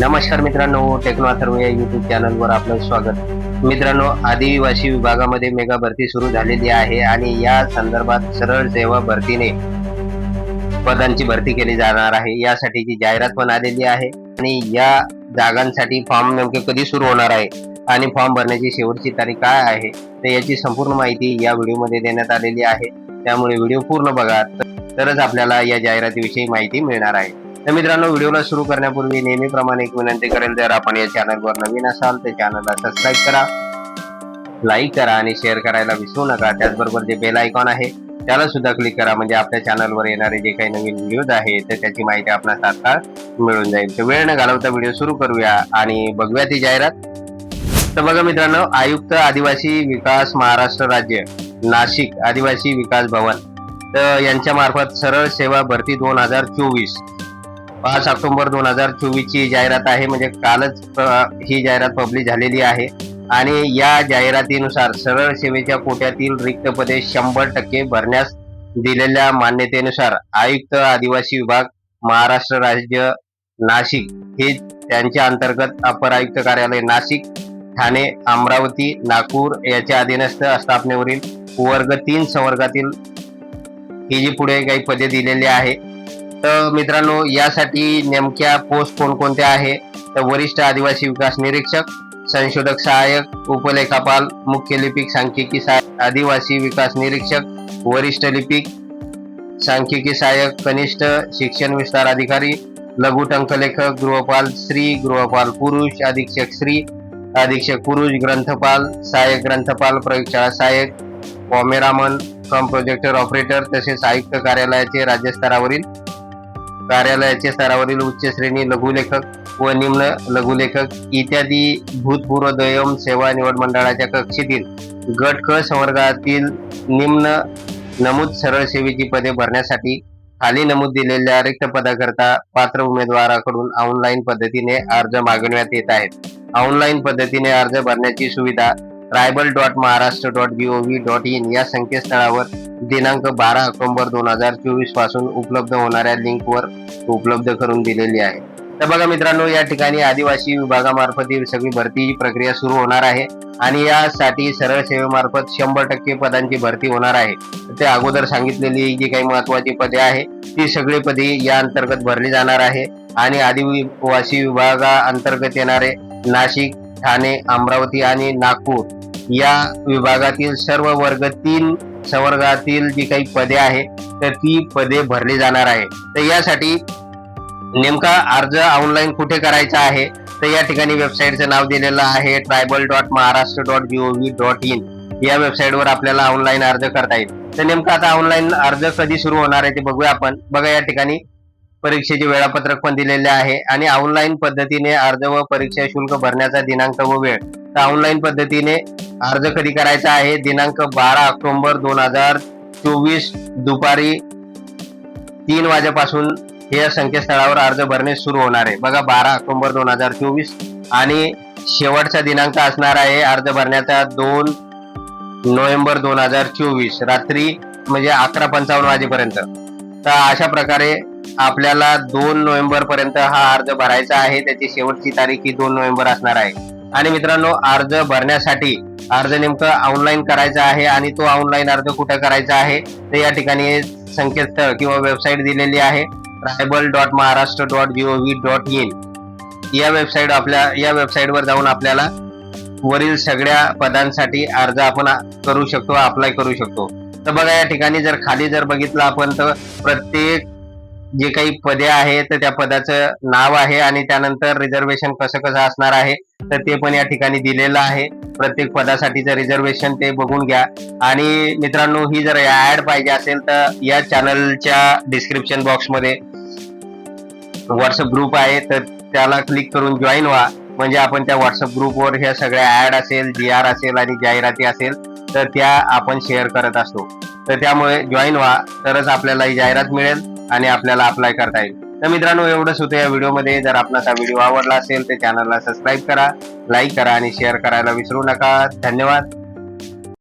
नमस्कार मित्रांनो टेक्नो अथर्व या युट्यूब चॅनलवर आपलं स्वागत. मित्रांनो आदिवासी विभागामध्ये मेगा भरती सुरू झालेली आहे आणि या संदर्भात सरळ सेवा भरतीने पदांची भरती केली जाणार आहे. यासाठीची जाहिरात पण आलेली आहे आणि या जागांसाठी फॉर्म नेमके कधी सुरू होणार आहे आणि फॉर्म भरण्याची शेवटची तारीख काय आहे तर याची संपूर्ण माहिती या व्हिडिओमध्ये देण्यात आलेली आहे. त्यामुळे व्हिडिओ पूर्ण बघा तरच आपल्याला या जाहिरातीविषयी माहिती मिळणार आहे. तर मित्रांनो व्हिडिओला सुरू करण्यापूर्वी नेहमीप्रमाणे एक विनंती करेल जर आपण या चॅनलवर नवीन असाल तर चॅनलला सबस्क्राईब करा लाईक करा आणि शेअर करायला विसरू नका. त्याचबरोबर जे बेल आयकॉन आहे त्याला सुद्धा क्लिक करा. म्हणजे आपल्या चॅनलवर येणारे जे काही नवीन व्हिडिओज आहेत तर त्याची माहिती आपल्याला तात्काळ मिळून जाईल. तर वेळ न घालवता व्हिडिओ सुरू करूया आणि बघूया ती जाहिरात. तर बघा मित्रांनो आयुक्त आदिवासी विकास महाराष्ट्र राज्य नाशिक आदिवासी विकास भवन. तर यांच्या मार्फत सरळ सेवा भरती दोन हजार चोवीस. पाच ऑक्टोबर दोन हजार चोवीस ची जाहिरात आहे. म्हणजे कालच ही जाहिरात पब्लिश झालेली आहे. आणि या जाहिरातीनुसार सरळ सेवेच्या कोट्यातील रिक्त पदे शंभर टक्के भरण्यास दिलेल्या मान्यतेनुसार आयुक्त आदिवासी विभाग महाराष्ट्र राज्य नाशिक हे त्यांच्या अंतर्गत अपर आयुक्त कार्यालय नाशिक ठाणे अमरावती नागपूर याच्या अधीनस्थ स्थापनेवरील वर्ग तीन संवर्गातील ही जी पुढे काही पदे दिलेली आहे तर मित्रांनो यासाठी नेमक्या पोस्ट कोणकोणत्या आहे? तर वरिष्ठ आदिवासी विकास निरीक्षक संशोधक सहाय्यक उपलेखापाल मुख्य लिपिक सांख्यिकी सहाय्यक आदिवासी विकास निरीक्षक वरिष्ठ लिपिक सांख्यिकी सहाय्यक कनिष्ठ शिक्षण विस्तार अधिकारी लघु टंकलेखक गृहपाल स्त्री गृहपाल पुरुष अधीक्षक स्त्री अधीक्षक पुरुष ग्रंथपाल सहाय्यक ग्रंथपाल प्रयोगशाळा सहाय्यक कॉमेरामन कम प्रोजेक्टर ऑपरेटर तसेच आयुक्त कार्यालयाचे राज्यस्तरावरील कार्यालयाच्या स्तरावरील उच्च श्रेणी लघुलेखक व निम्न लघुलेखक इत्यादी भूतपूर्व दयम सेवा निवड मंडळाच्या कक्षेतील गट क संवर्गातील निम्न नमूद सरळ सेवेची पदे भरण्यासाठी खाली नमूद दिलेल्या रिक्त पदाकरता पात्र उमेदवाराकडून ऑनलाईन पद्धतीने अर्ज मागविण्यात येत आहेत. ऑनलाईन पद्धतीने अर्ज भरण्याची सुविधा tribal dot Maharashtra dot gov dot in या संकेतस्थळावर दिनांक बारा ऑक्टोबर दोन हजार चोवीसपासून उपलब्ध होणाऱ्या लिंकवर उपलब्ध करून दिलेली आहे. तर बघा मित्रांनो या ठिकाणी आदिवासी विभागामार्फत ही सगळी भरती प्रक्रिया सुरू होणार आहे आणि यासाठी सरळ सेवेमार्फत शंभर टक्के पदांची भरती होणार आहे. ते अगोदर सांगितलेली जी काही महत्वाची पदे आहे ती सगळी पदे या अंतर्गत भरली जाणार आहे आणि आदिवासी विभागा अंतर्गत येणारे नाशिक ठाणे अमरावती आणि नागपूर या विभागातील सर्व वर्ग तीन संवर्गातील जी काही पदे आहे तर ती पदे भरली जाणार आहे तर यासाठी नेमका अर्ज ऑनलाईन कुठे करायचा आहे? तर या ठिकाणी वेबसाईटचं नाव दिलेलं आहे tribal dot Maharashtra dot gov dot in या वेबसाईटवर आपल्याला ऑनलाईन अर्ज करता येईल. तर नेमका आता ऑनलाईन अर्ज कधी सुरू होणार आहे ते बघूया आपण. बघा या ठिकाणी. परीक्षेचे वेळापत्रक पण दिलेले आहे आणि ऑनलाईन पद्धतीने अर्ज व परीक्षा शुल्क भरण्याचा दिनांक व वेळ. तर ऑनलाईन पद्धतीने अर्ज कधी करायचा आहे? दिनांक बारा ऑक्टोबर दोन हजार चोवीस दुपारी तीन वाजेपासून हे संकेतस्थळावर अर्ज भरणे सुरू होणार आहे. बघा बारा ऑक्टोबर दोन हजार चोवीस आणि शेवटचा दिनांक असणार आहे अर्ज भरण्याचा दोन नोव्हेंबर दोन हजार चोवीस रात्री म्हणजे अकरा पंचावन्न वाजेपर्यंत. तर अशा प्रकारे आपल्याला दोन नोव्हेंबर पर्यंत हा अर्ज भरायचा आहे. त्याची शेवटची तारीख ही दोन नोव्हेंबर असणार आहे. आणि मित्रांनो अर्ज भरण्यासाठी अर्ज नेमकं ऑनलाईन करायचा आहे आणि तो ऑनलाईन अर्ज कुठे करायचा आहे तर या ठिकाणी संकेतस्थळ किंवा वेबसाईट दिलेली आहे. Tribal dot Maharashtra dot gov dot in या वेबसाईट आपल्या या वेबसाईटवर जाऊन आपल्याला वरील सगळ्या पदांसाठी अर्ज आपण करू शकतो अप्लाय करू शकतो. तर बघा या ठिकाणी जर खाली जर बघितलं आपण तर प्रत्येक जे काही पदे आहेत तर त्या पदाचं नाव आहे आणि त्यानंतर रिझर्वेशन कसं कसं असणार आहे तर ते पण या ठिकाणी दिलेलं आहे. प्रत्येक पदासाठीचं रिझर्वेशन ते बघून घ्या. आणि मित्रांनो ही जर ऍड पाहिजे असेल तर या चॅनलच्या डिस्क्रिप्शन बॉक्समध्ये व्हॉट्सअप ग्रुप आहे तर त्याला क्लिक करून जॉईन व्हा. म्हणजे आपण त्या व्हॉट्सअप ग्रुपवर ह्या सगळ्या ऍड असेल जी आर असेल आणि जाहिराती असेल तर त्या आपण शेअर करत असतो. तर त्यामुळे जॉईन व्हा तरच आपल्याला ही जाहिरात मिळेल. आणि आपल्याला अप्लाय करता येईल. तर मित्रांनो एवढंच होतं या व्हिडिओमध्ये. जर आपणास हा व्हिडिओ आवडला असेल तर चॅनलला सबस्क्राईब करा लाईक करा आणि शेअर करायला विसरू नका. धन्यवाद.